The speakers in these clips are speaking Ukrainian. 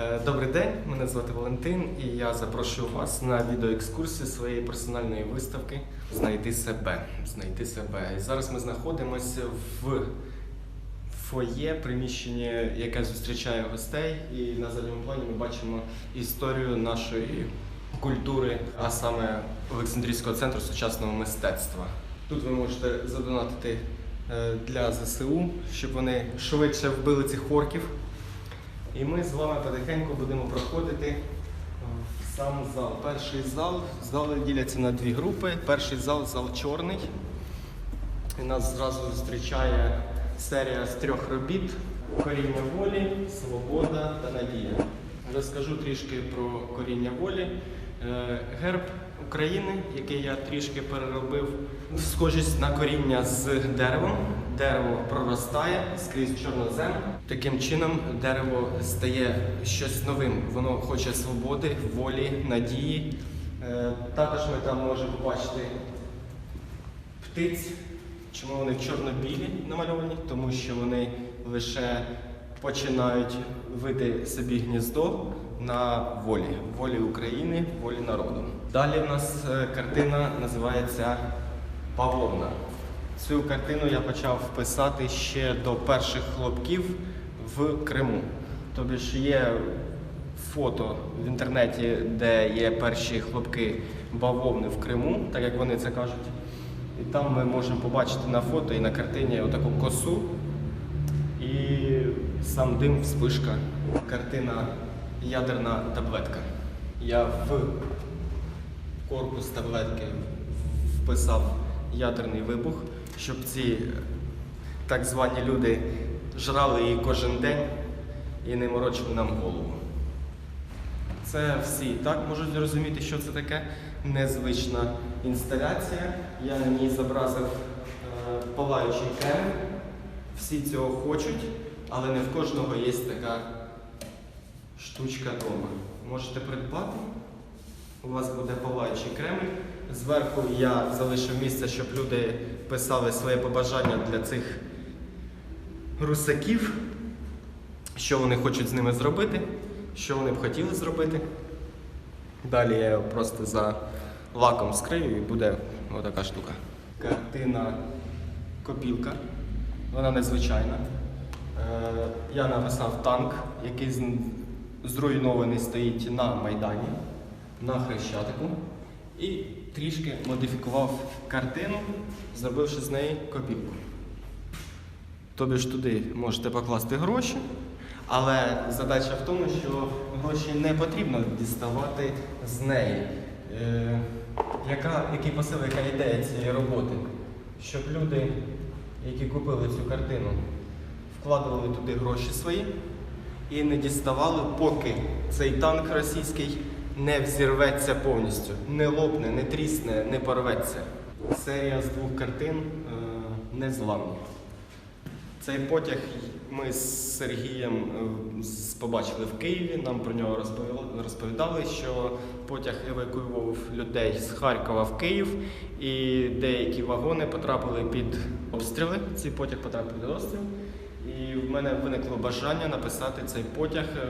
Е, Добрий день, мене звати Валентин, і я запрошую вас на відеоекскурсію своєї персональної виставки Знайти себе. Знайти себе. І зараз ми знаходимося в фоє, приміщенні, яке зустрічає гостей. І на задньому плані ми бачимо історію нашої культури, а саме Олександрійського центру сучасного мистецтва. Тут ви можете задонатити е, для ЗСУ, щоб вони швидше вбили цих орків. І ми з вами потихеньку будемо проходити е, в сам зал. Перший зал, зали діляться на дві групи. Перший зал зал чорний. І нас зразу зустрічає серія з трьох робіт: коріння волі, свобода та надія. Розкажу трішки про коріння волі. Е, Герб України, який я трішки переробив, схожість на коріння з деревом. Дерево проростає скрізь чорнозем. Таким чином дерево стає щось новим. Воно хоче свободи, волі, надії. Е, Також ми там можемо побачити птиць. Чому вони чорно-білі намальовані? Тому що вони лише починають вити собі гніздо на волі, волі України, волі народу. Далі в нас е, картина називається Павловна. Цю картину я почав писати ще до перших хлопків в Криму. Тобто ж є фото в інтернеті, де є перші хлопки бавовни в Криму, так як вони це кажуть. І там ми можемо побачити на фото і на картині отаку косу і сам дим, вспишка. Картина ядерна таблетка. Я в корпус таблетки вписав ядерний вибух, щоб ці так звані люди жрали її кожен день і не морочили нам голову. Це всі так можуть зрозуміти, що це таке незвична інсталяція. Я на ній зобразив е, палаючий Кремль. Всі цього хочуть, але не в кожного є така штучка вдома. Можете придбати. У вас буде палаючий Кремль. Зверху я залишив місце, щоб люди писали своє побажання для цих русаків, що вони хочуть з ними зробити, що вони б хотіли зробити. Далі я його просто за лаком скрию і буде отака штука. Картина копілка. Вона незвичайна. Е, я написав танк, який зруйнований стоїть на Майдані, на Хрещатику. І трішки модифікував картину, зробивши з неї копілку. Тобі ж туди можете покласти гроші, але задача в тому, що гроші не потрібно діставати з неї. Е, яка, який посил, яка ідея цієї роботи? Щоб люди, які купили цю картину, вкладували туди гроші свої і не діставали, поки цей танк російський не взірветься повністю, не лопне, не трісне, не порветься. Серія з двох картин е, незламні. Цей потяг ми з Сергієм е, побачили в Києві. Нам про нього розповідали, що потяг евакуював людей з Харкова в Київ, і деякі вагони потрапили під обстріли. Цей потяг потрапив під обстріл. І в мене виникло бажання написати цей потяг е,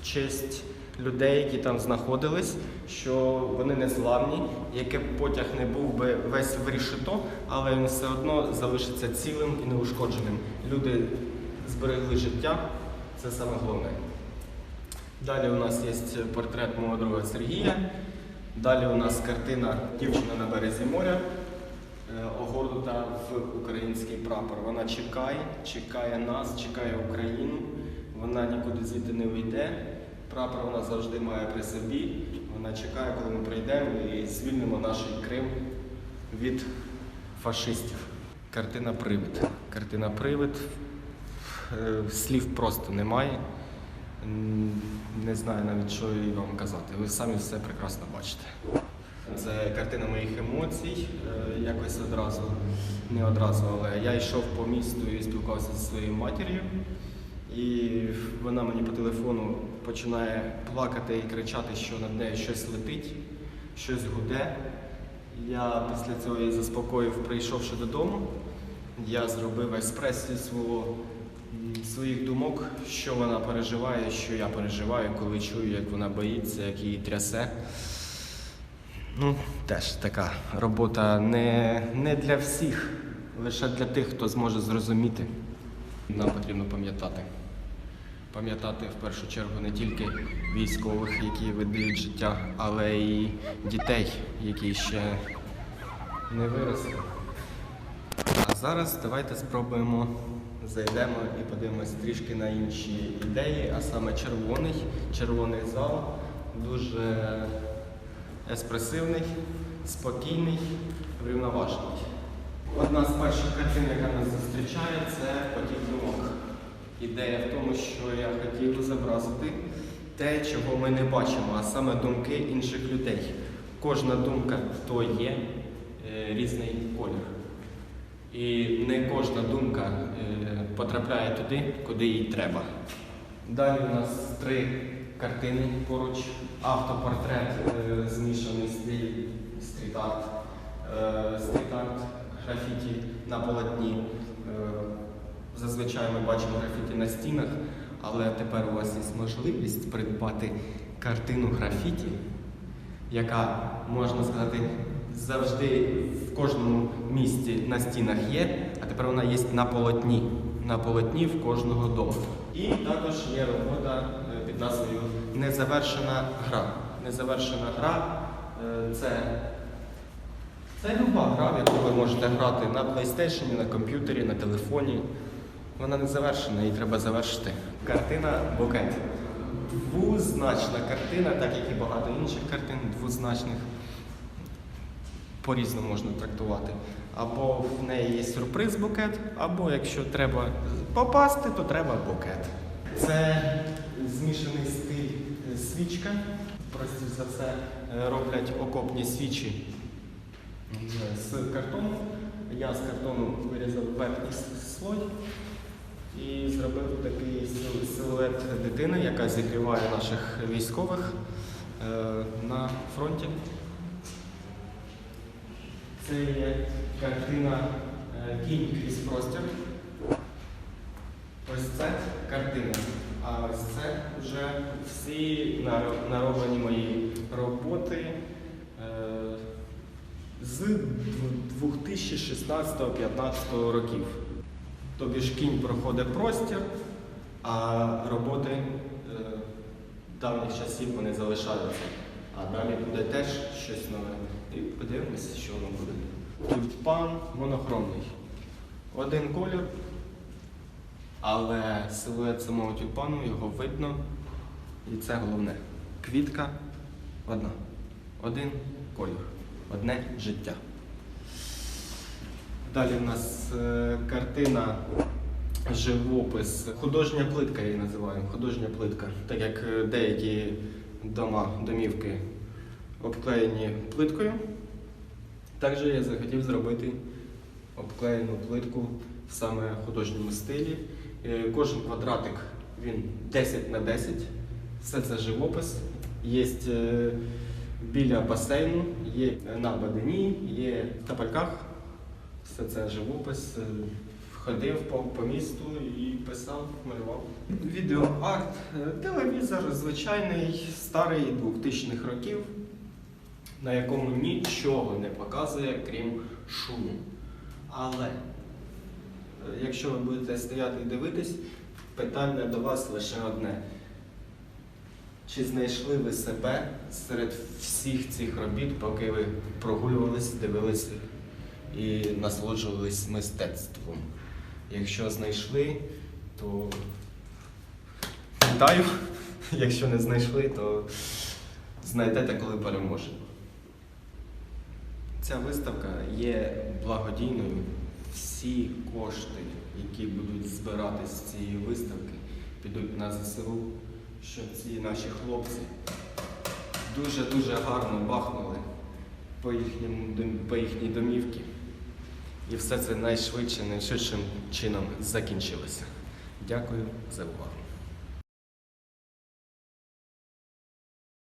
в честь людей, які там знаходились, що вони незламні, який б потяг не був би весь в рішето, але він все одно залишиться цілим і неушкодженим. Люди зберегли життя, це саме головне. Далі у нас є портрет мого друга Сергія. Далі у нас картина Дівчина на березі моря, е, огорнута в український прапор. Вона чекає, чекає нас, чекає Україну. Вона нікуди звідти не вийде. Прапор вона завжди має при собі. Вона чекає, коли ми прийдемо і звільнимо наш Крим від фашистів. Картина Привид. Картина Привид. Е, Слів просто немає. Не знаю навіть, що і вам казати. Ви самі все прекрасно бачите. Це картина моїх емоцій. Е, Якось одразу, не одразу, але я йшов по місту і спілкувався зі своєю матір'ю. І вона мені по телефону починає плакати і кричати, що над нею щось летить, щось гуде. Я після цього її заспокоїв, прийшовши додому. Я зробив експресію свого своїх думок, що вона переживає, що я переживаю, коли чую, як вона боїться, як її трясе. Ну, теж така робота не, не для всіх, лише для тих, хто зможе зрозуміти. Нам потрібно пам'ятати. Пам'ятати в першу чергу не тільки військових, які видають життя, але й дітей, які ще не виросли. А зараз давайте спробуємо зайдемо і подивимось трішки на інші ідеї, а саме червоний. Червоний зал дуже еспресивний, спокійний, врівноважений. Одна з перших картин, яка нас зустрічає, це потік думок. Ідея в тому, що я хотів зобразити те, чого ми не бачимо, а саме думки інших людей. Кожна думка то є е, різний колір. І не кожна думка е, потрапляє туди, куди їй треба. Далі у нас три картини поруч. Автопортрет е, змішаний стиль стріт-арт, е, стріт-арт, графіті на полотні. Е, Зазвичай ми бачимо графіті на стінах, але тепер у вас є можливість придбати картину графіті, яка, можна сказати, завжди в кожному місті на стінах є, а тепер вона є на полотні. На полотні в кожного дому. І також є робота е, під назвою Незавершена гра. Незавершена гра е, це, це люба гра, в яку ви можете грати на PlayStation, на комп'ютері, на телефоні. Вона не завершена, її треба завершити. Картина букет. Двозначна картина, так як і багато інших картин, двозначних по-різному можна трактувати. Або в неї є сюрприз букет, або якщо треба попасти, то треба букет. Це змішаний стиль е, свічка. Простіше за все е, роблять окопні свічі е, з картону. Я з картону вирізав верхній слой і зробив такий силует дитини, яка зігріває наших військових е, на фронті. Це є картина е, Кінь крізь простір. Ось це картина. А ось це вже всі наро- нароблені мої роботи е, з 2016-15 років. Тобі ж кінь проходить простір, а роботи е, давніх часів вони залишаються. А далі буде теж щось нове. І подивимося, що воно буде. Тюльпан монохромний. Один колір, але силует самого тюльпану його видно. І це головне. Квітка одна. Один колір. Одне життя. Далі в нас е, картина, живопис, художня плитка я її називаю. Художня плитка. Так як е, деякі дома, домівки обклеєні плиткою, також я захотів зробити обклеєну плитку в саме художньому стилі. Е, Кожен квадратик він 10 на 10. Все це живопис. Є біля басейну, є на бадині, є в тапальках. Все це живопис. Е, Ходив по, по місту і писав, малював. Відеоарт, е, телевізор звичайний, старий 2000-х років, на якому нічого не показує, крім шуму. Але е, якщо ви будете стояти і дивитись, питання до вас лише одне. Чи знайшли ви себе серед всіх цих робіт, поки ви прогулювались, дивились і насолоджувались мистецтвом? Якщо знайшли, то вітаю. Якщо не знайшли, то знайдете, коли переможемо. Ця виставка є благодійною. Всі кошти, які будуть збиратись з цієї виставки, підуть на ЗСУ, щоб ці наші хлопці дуже-дуже гарно бахнули по, їхній домівці. І все це найшвидше, найшвидшим чином закінчилося. Дякую за увагу.